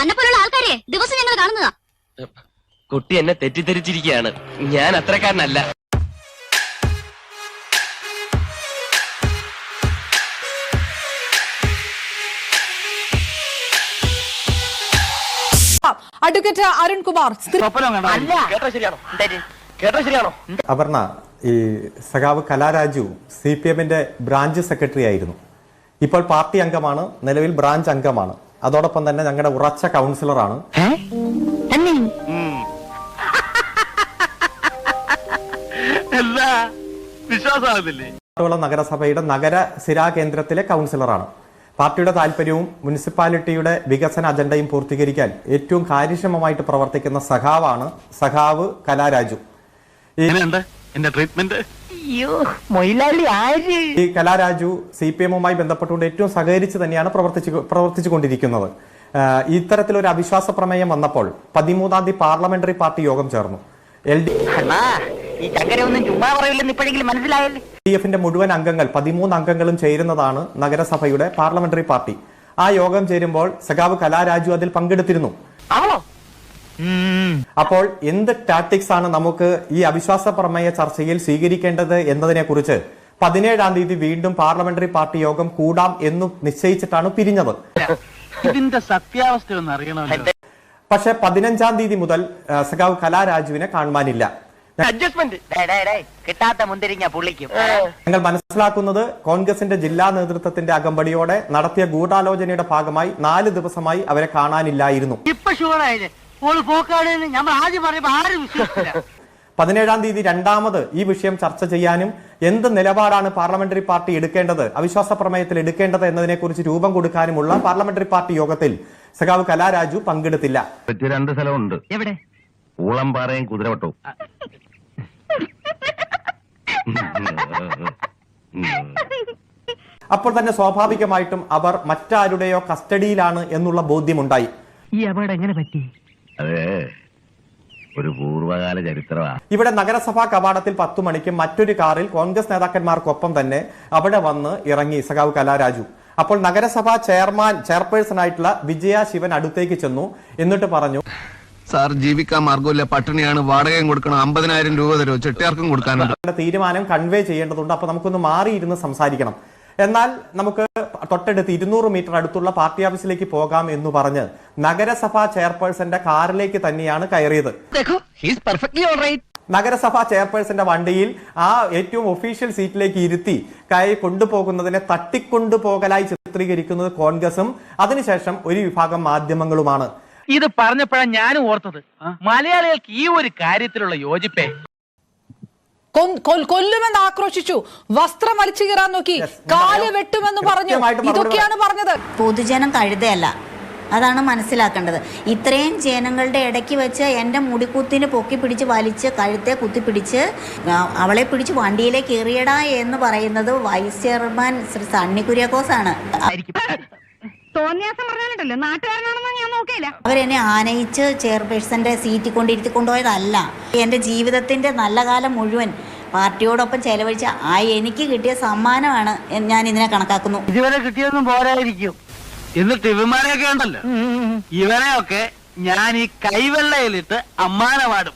തന്നെ പോലുള്ള ആൾക്കാരെ ദിവസം ഞങ്ങൾ കാണുന്നതാ. കുട്ടി എന്നെ തെറ്റിദ്ധരിച്ചിരിക്കുകയാണ്. ഞാൻ അത്രക്കാരനല്ല. അഡ്വക്കേറ്റ് അരുൺകുമാർ സ്ത്രീ കേട്ടോ ശരിയാണോ? കേട്ടോ ശരിയാണോ? അപർണ ഈ സഖാവ് കലാരാജു സി പി എമ്മിന്റെ ബ്രാഞ്ച് സെക്രട്ടറി ആയിരുന്നു. ഇപ്പോൾ പാർട്ടി അംഗമാണ് നിലവിൽ ബ്രാഞ്ച് അംഗമാണ്. അതോടൊപ്പം തന്നെ ഞങ്ങളുടെ ഉറച്ച കൗൺസിലറാണ്. പാട്ടുകുളം നഗരസഭയുടെ നഗര സിരാ കേന്ദ്രത്തിലെ കൗൺസിലറാണ്. പാർട്ടിയുടെ താല്പര്യവും മുനിസിപ്പാലിറ്റിയുടെ വികസന അജണ്ടയും പൂർത്തീകരിക്കാൻ ഏറ്റവും കാര്യക്ഷമമായിട്ട് പ്രവർത്തിക്കുന്ന സഖാവാണ് സഖാവ് കലാരാജു എന്റെ ട്രീറ്റ്മെന്റ് ഈ കലാരാജു സി പി എമ്മുമായി ബന്ധപ്പെട്ടുകൊണ്ട് ഏറ്റവും സഹകരിച്ച് തന്നെയാണ് പ്രവർത്തിച്ചു പ്രവർത്തിച്ചുകൊണ്ടിരിക്കുന്നത്. കൊണ്ടിരിക്കുന്നത് ഇത്തരത്തിലൊരു അവിശ്വാസ പ്രമേയം വന്നപ്പോൾ പതിമൂന്നാം തീയതി പാർലമെന്ററി പാർട്ടി യോഗം ചേർന്നു. എൽ ഡി ഡി എഫിന്റെ മുഴുവൻ അംഗങ്ങൾ പതിമൂന്ന് അംഗങ്ങളും ചേരുന്നതാണ് നഗരസഭയുടെ പാർലമെന്ററി പാർട്ടി. ആ യോഗം ചേരുമ്പോൾ സഖാവ് കലാരാജു അതിൽ പങ്കെടുത്തിരുന്നു. അപ്പോൾ എന്ത് ടാക്ടിക്സ് ആണ് നമുക്ക് ഈ അവിശ്വാസ പ്രമേയ ചർച്ചയിൽ സ്വീകരിക്കേണ്ടത് എന്നതിനെ കുറിച്ച് പതിനേഴാം തീയതി വീണ്ടും പാർലമെന്ററി പാർട്ടി യോഗം കൂടാം എന്നു നിശ്ചയിച്ചിട്ടാണ് പിരിഞ്ഞത്. ഇതിന്റെ സത്യാവസ്ഥ ഒന്ന് അറിയണമല്ലോ. പക്ഷെ പതിനഞ്ചാം തീയതി മുതൽ സഖാവ് കലാരാജുവിനെ കാണുവാനില്ല. അഡ്ജസ്റ്റ്മെന്റ് ഡേ, ഡേ, ഡേ, കിട്ടാത്ത മുന്തിരിങ്ങ പുള്ളിക്കും. ഞങ്ങൾ മനസ്സിലാക്കുന്നത് കോൺഗ്രസിന്റെ ജില്ലാ നേതൃത്വത്തിന്റെ അകമ്പടിയോടെ നടത്തിയ ഗൂഢാലോചനയുടെ ഭാഗമായി നാല് ദിവസമായി അവരെ കാണാനില്ലായിരുന്നു. ഇപ്പൊ ഷുവറായില്ലേ ഓൾ നമ്മൾ ആദ്യം ആരും പതിനേഴാം തീയതി രണ്ടാമത് ഈ വിഷയം ചർച്ച ചെയ്യാനും എന്ത് നിലപാടാണ് പാർലമെന്ററി പാർട്ടി എടുക്കേണ്ടത് അവിശ്വാസ പ്രമേയത്തിൽ എടുക്കേണ്ടത് എന്നതിനെക്കുറിച്ച് രൂപം കൊടുക്കാനുമുള്ള പാർലമെന്ററി പാർട്ടി യോഗത്തിൽ സഖാവ് കലാരാജു പങ്കെടുത്തില്ല. രണ്ട് സ്ഥലമുണ്ട്. എവിടെ? ഊളംപാറയും കുതിരവട്ടവും. അപ്പോൾ തന്നെ സ്വാഭാവികമായിട്ടും അവർ മറ്റാരുടെയോ കസ്റ്റഡിയിലാണ് എന്നുള്ള ബോധ്യമുണ്ടായി. ഈ അപകടം എങ്ങനെ പറ്റി? അതെ. ഒരു പൂർവകാല ചരിത്രമാണ് ഇവിടെ നഗരസഭാ കവാടത്തിൽ പത്തു മണിക്ക് മറ്റൊരു കാറിൽ കോൺഗ്രസ് നേതാക്കന്മാർക്കൊപ്പം തന്നെ അവിടെ വന്ന് ഇറങ്ങി സഖാവ് കലാരാജു അപ്പോൾ നഗരസഭാ ചെയർമാൻ ചെയർപേഴ്സൺ ആയിട്ടുള്ള വിജയ ശിവൻ അടുത്തേക്ക് ചെന്നു. എന്നിട്ട് പറഞ്ഞു സാർ ജീവിക്കാൻ മാർഗമില്ല പട്ടിണിയാണ്. വാടകയും കൊടുക്കണം. അമ്പതിനായിരം രൂപ തരുമോ? ചെട്ടിയാർക്കും കൊടുക്കാനുണ്ട്. തീരുമാനം കൺവേ ചെയ്യേണ്ടതുണ്ട്. അപ്പൊ നമുക്കൊന്ന് മാറിയിരുന്ന് സംസാരിക്കണം. എന്നാൽ നമുക്ക് തൊട്ടടുത്ത് ഇരുന്നൂറ് മീറ്റർ അടുത്തുള്ള പാർട്ടി ഓഫീസിലേക്ക് പോകാം എന്ന് പറഞ്ഞ് നഗരസഭാ ചെയർപേഴ്സന്റെ കാറിലേക്ക് തന്നെയാണ് കയറിയത്. നഗരസഭാ ചെയർപേഴ്സന്റെ വണ്ടിയിൽ ആ ഏറ്റവും ഒഫീഷ്യൽ സീറ്റിലേക്ക് ഇരുത്തി കൈ കൊണ്ടുപോകുന്നതിനെ തട്ടിക്കൊണ്ടുപോകലായി ചിത്രീകരിക്കുന്നത് കോൺഗ്രസും അതിനുശേഷം ഒരു വിഭാഗം മാധ്യമങ്ങളുമാണ്. ഇത് പറഞ്ഞപ്പോഴാണ് ഞാനും ഓർത്തത്. മലയാളികൾക്ക് ഈ ഒരു കാര്യത്തിലുള്ള യോജിപ്പേ. കൊല്ലുമെന്ന് ആക്രോശിച്ചു. വസ്ത്രം വലിച്ചു കീറാൻ നോക്കി. കാൽ വെട്ടുമെന്ന് പറഞ്ഞു. ഇതൊക്കെയാണ് പറഞ്ഞത്. പൊതുജനം കഴുതയല്ല. അതാണ് മനസ്സിലാക്കേണ്ടത്. ഇത്രയും ജനങ്ങളുടെ ഇടയ്ക്ക് വെച്ച് എന്റെ മുടിക്കുത്തിന് പൊക്കി പിടിച്ച് വലിച്ച് കഴുത്തെ കുത്തിപ്പിടിച്ച് അവളെ പിടിച്ച് വണ്ടിയിലേക്ക് എറിയടാ എന്ന് പറയുന്നത് വൈസ് ചെയർമാൻ ശ്രീ സണ്ണി കുര്യാക്കോസ് ആണ് അവരെന്നെ ആനയിച്ച് ചെയർപേഴ്സന്റെ സീറ്റിൽ കൊണ്ടിരുത്തി കൊണ്ടുപോയതല്ല. എന്റെ ജീവിതത്തിന്റെ നല്ല കാലം മുഴുവൻ പാർട്ടിയോടൊപ്പം ചെലവഴിച്ച ആ എനിക്ക് കിട്ടിയ സമ്മാനമാണ് ഞാൻ ഇതിനെ കണക്കാക്കുന്നു. ഇതുവരെ കിട്ടിയൊന്നും പോരായിരിക്കും. എന്നിട്ട് ഇവന്മാരെയൊക്കെ ഉണ്ടല്ലോ. ഇവരെയൊക്കെ ഞാൻ ഈ കൈവെള്ളയിലിട്ട് അമ്മാനമാടും